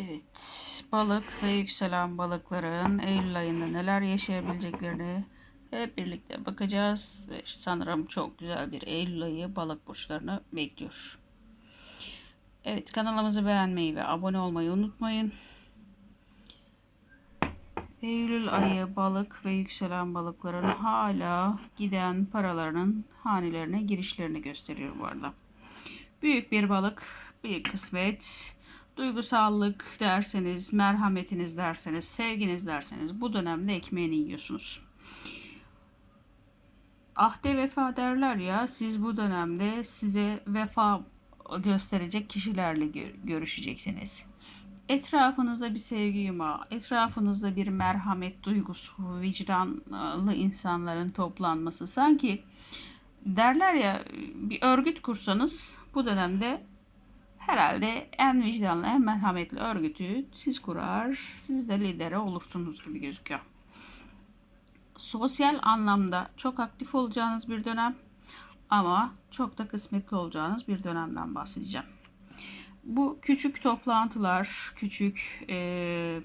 Evet, balık ve yükselen balıkların Eylül ayında neler yaşayabileceklerini hep birlikte bakacağız. Ve sanırım çok güzel bir Eylül ayı balık burçlarını bekliyor. Evet, kanalımızı beğenmeyi ve abone olmayı unutmayın. Eylül ayı balık ve yükselen balıkların hala giden paralarının hanelerine girişlerini gösteriyor bu arada. Büyük bir balık, büyük kısmet, duygusallık derseniz, merhametiniz derseniz, sevginiz derseniz bu dönemde ekmeğini yiyorsunuz. Ahde vefa derler ya siz bu dönemde size vefa gösterecek kişilerle gö- görüşeceksiniz. Etrafınızda bir sevgi yumağı, etrafınızda bir merhamet duygusu, vicdanlı insanların toplanması. Sanki derler ya bir örgüt kursanız bu dönemde herhalde en vicdanlı, en merhametli örgütü siz kurar, siz de lideri olursunuz gibi gözüküyor. Sosyal anlamda çok aktif olacağınız bir dönem ama çok da kısmetli olacağınız bir dönemden bahsedeceğim. Bu küçük toplantılar, küçük e,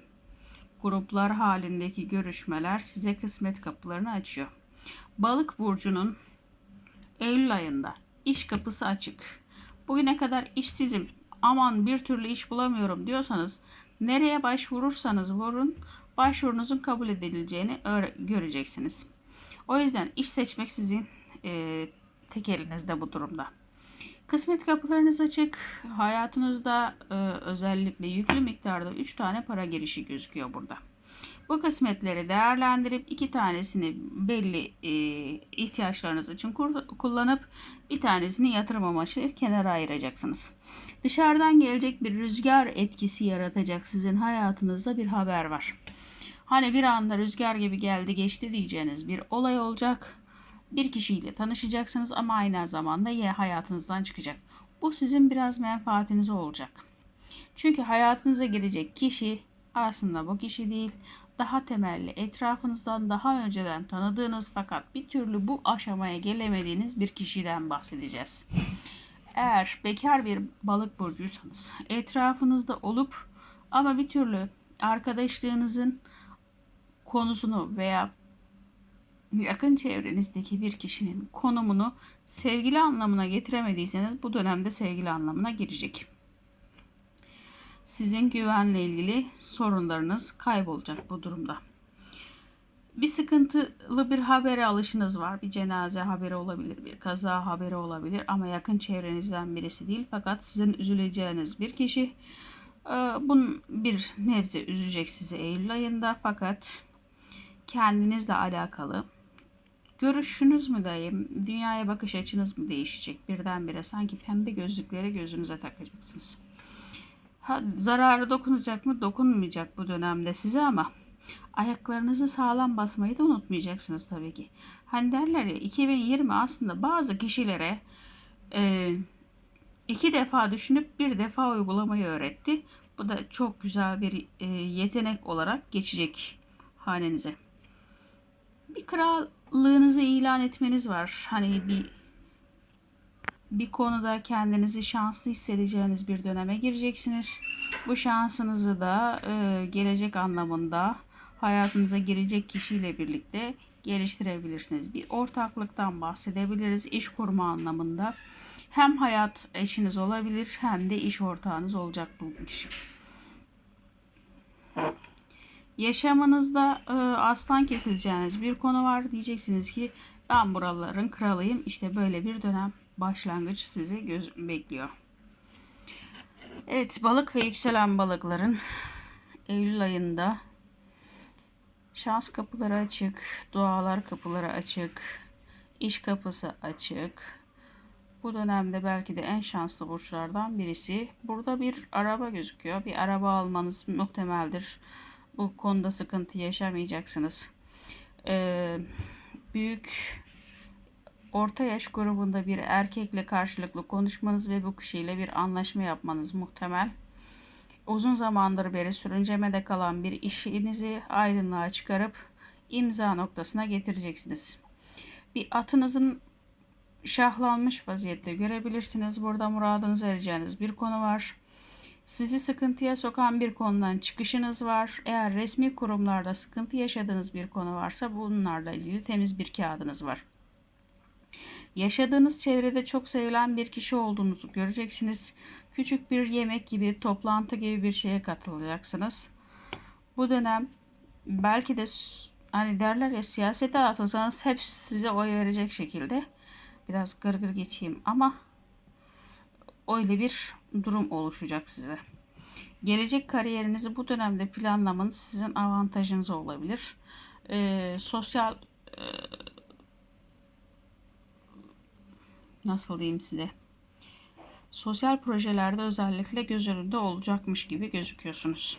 gruplar halindeki görüşmeler size kısmet kapılarını açıyor. Balık burcunun Eylül ayında iş kapısı açık. Bugüne kadar işsizim, aman bir türlü iş bulamıyorum diyorsanız nereye başvurursanız vurun başvurunuzun kabul edileceğini göreceksiniz. O yüzden iş seçmek sizin e, tek elinizde bu durumda. Kısmet kapılarınız açık. Hayatınızda e, özellikle yüklü miktarda 3 tane para girişi gözüküyor burada. Bu kısmetleri değerlendirip iki tanesini belli e, ihtiyaçlarınız için kur, kullanıp bir tanesini yatırım amaçlı kenara ayıracaksınız. Dışarıdan gelecek bir rüzgar etkisi yaratacak sizin hayatınızda bir haber var. Hani bir anda rüzgar gibi geldi geçti diyeceğiniz bir olay olacak. Bir kişiyle tanışacaksınız ama aynı zamanda ya hayatınızdan çıkacak. Bu sizin biraz menfaatiniz olacak. Çünkü hayatınıza girecek kişi aslında bu kişi değil daha temelli, etrafınızdan daha önceden tanıdığınız fakat bir türlü bu aşamaya gelemediğiniz bir kişiden bahsedeceğiz. Eğer bekar bir balık burcuysanız, etrafınızda olup ama bir türlü arkadaşlığınızın konusunu veya yakın çevrenizdeki bir kişinin konumunu sevgili anlamına getiremediyseniz bu dönemde sevgili anlamına girecek sizin güvenle ilgili sorunlarınız kaybolacak bu durumda. Bir sıkıntılı bir habere alışınız var. Bir cenaze haberi olabilir, bir kaza haberi olabilir ama yakın çevrenizden birisi değil. Fakat sizin üzüleceğiniz bir kişi. Ee, bunun bir nebze üzecek sizi Eylül ayında fakat kendinizle alakalı görüşünüz mü diyeyim, dünyaya bakış açınız mı değişecek birdenbire sanki pembe gözlükleri gözünüze takacaksınız. Ha, zararı dokunacak mı? Dokunmayacak bu dönemde size ama ayaklarınızı sağlam basmayı da unutmayacaksınız tabii ki. Hani derler ya 2020 aslında bazı kişilere e, iki defa düşünüp bir defa uygulamayı öğretti. Bu da çok güzel bir e, yetenek olarak geçecek hanenize. Bir krallığınızı ilan etmeniz var. Hani bir bir konuda kendinizi şanslı hissedeceğiniz bir döneme gireceksiniz. Bu şansınızı da e, gelecek anlamında hayatınıza girecek kişiyle birlikte geliştirebilirsiniz. Bir ortaklıktan bahsedebiliriz iş kurma anlamında. Hem hayat eşiniz olabilir hem de iş ortağınız olacak bu kişi. Yaşamınızda e, aslan kesileceğiniz bir konu var. Diyeceksiniz ki ben buraların kralıyım. İşte böyle bir dönem başlangıç sizi göz bekliyor. Evet balık ve yükselen balıkların Eylül ayında şans kapıları açık, dualar kapıları açık, iş kapısı açık. Bu dönemde belki de en şanslı burçlardan birisi. Burada bir araba gözüküyor. Bir araba almanız muhtemeldir. Bu konuda sıkıntı yaşamayacaksınız. Ee, büyük orta yaş grubunda bir erkekle karşılıklı konuşmanız ve bu kişiyle bir anlaşma yapmanız muhtemel. Uzun zamandır beri sürüncemede kalan bir işinizi aydınlığa çıkarıp imza noktasına getireceksiniz. Bir atınızın şahlanmış vaziyette görebilirsiniz. Burada muradınızı ereceğiniz bir konu var. Sizi sıkıntıya sokan bir konudan çıkışınız var. Eğer resmi kurumlarda sıkıntı yaşadığınız bir konu varsa bunlarla ilgili temiz bir kağıdınız var. Yaşadığınız çevrede çok sevilen bir kişi olduğunuzu göreceksiniz. Küçük bir yemek gibi, toplantı gibi bir şeye katılacaksınız. Bu dönem belki de hani derler ya siyasete atılsanız hepsi size oy verecek şekilde biraz gırgır geçeyim ama öyle bir durum oluşacak size. Gelecek kariyerinizi bu dönemde planlamanız sizin avantajınız olabilir. Ee, sosyal nasıl diyeyim size? Sosyal projelerde özellikle göz önünde olacakmış gibi gözüküyorsunuz.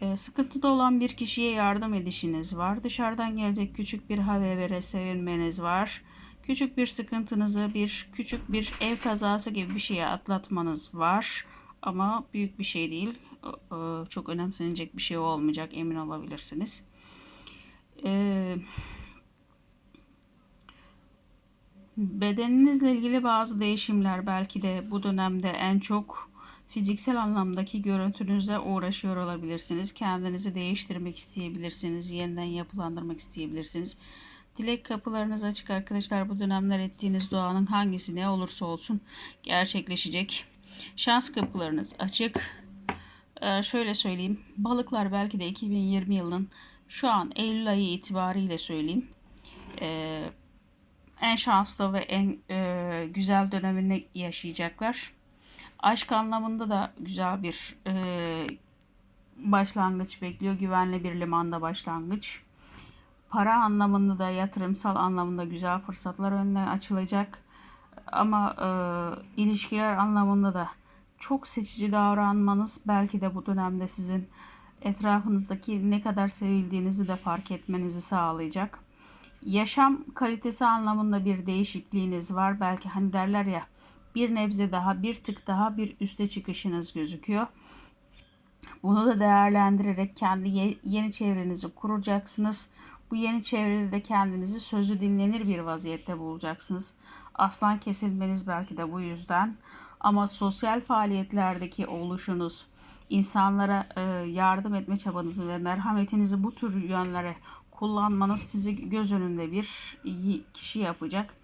Ee, sıkıntıda olan bir kişiye yardım edişiniz var. Dışarıdan gelecek küçük bir habere sevinmeniz var. Küçük bir sıkıntınızı, bir küçük bir ev kazası gibi bir şeye atlatmanız var. Ama büyük bir şey değil. Ee, Çok önemsenecek bir şey olmayacak emin olabilirsiniz. Ee, Bedeninizle ilgili bazı değişimler belki de bu dönemde en çok fiziksel anlamdaki görüntünüzle uğraşıyor olabilirsiniz. Kendinizi değiştirmek isteyebilirsiniz, yeniden yapılandırmak isteyebilirsiniz. Dilek kapılarınız açık arkadaşlar. Bu dönemler ettiğiniz duanın hangisi ne olursa olsun gerçekleşecek. Şans kapılarınız açık. Ee, şöyle söyleyeyim. Balıklar belki de 2020 yılının şu an Eylül ayı itibariyle söyleyeyim. Ee, en şanslı ve en e, güzel dönemini yaşayacaklar. Aşk anlamında da güzel bir e, başlangıç bekliyor. Güvenli bir limanda başlangıç. Para anlamında da yatırımsal anlamında güzel fırsatlar önüne açılacak. Ama e, ilişkiler anlamında da çok seçici davranmanız belki de bu dönemde sizin etrafınızdaki ne kadar sevildiğinizi de fark etmenizi sağlayacak yaşam kalitesi anlamında bir değişikliğiniz var. Belki hani derler ya bir nebze daha bir tık daha bir üste çıkışınız gözüküyor. Bunu da değerlendirerek kendi ye- yeni çevrenizi kuracaksınız. Bu yeni çevrede de kendinizi sözü dinlenir bir vaziyette bulacaksınız. Aslan kesilmeniz belki de bu yüzden. Ama sosyal faaliyetlerdeki oluşunuz, insanlara yardım etme çabanızı ve merhametinizi bu tür yönlere kullanmanız sizi göz önünde bir kişi yapacak.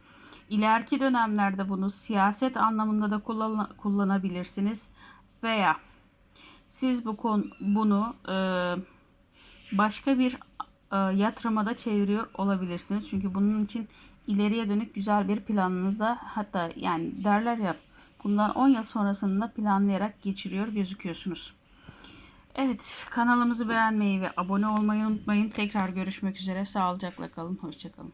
İleriki dönemlerde bunu siyaset anlamında da kullan- kullanabilirsiniz veya siz bu konu bunu e, başka bir e, yatırıma da çeviriyor olabilirsiniz. Çünkü bunun için ileriye dönük güzel bir planınız da hatta yani derler ya bundan 10 yıl sonrasında planlayarak geçiriyor gözüküyorsunuz. Evet kanalımızı beğenmeyi ve abone olmayı unutmayın. Tekrar görüşmek üzere. Sağlıcakla kalın. Hoşçakalın.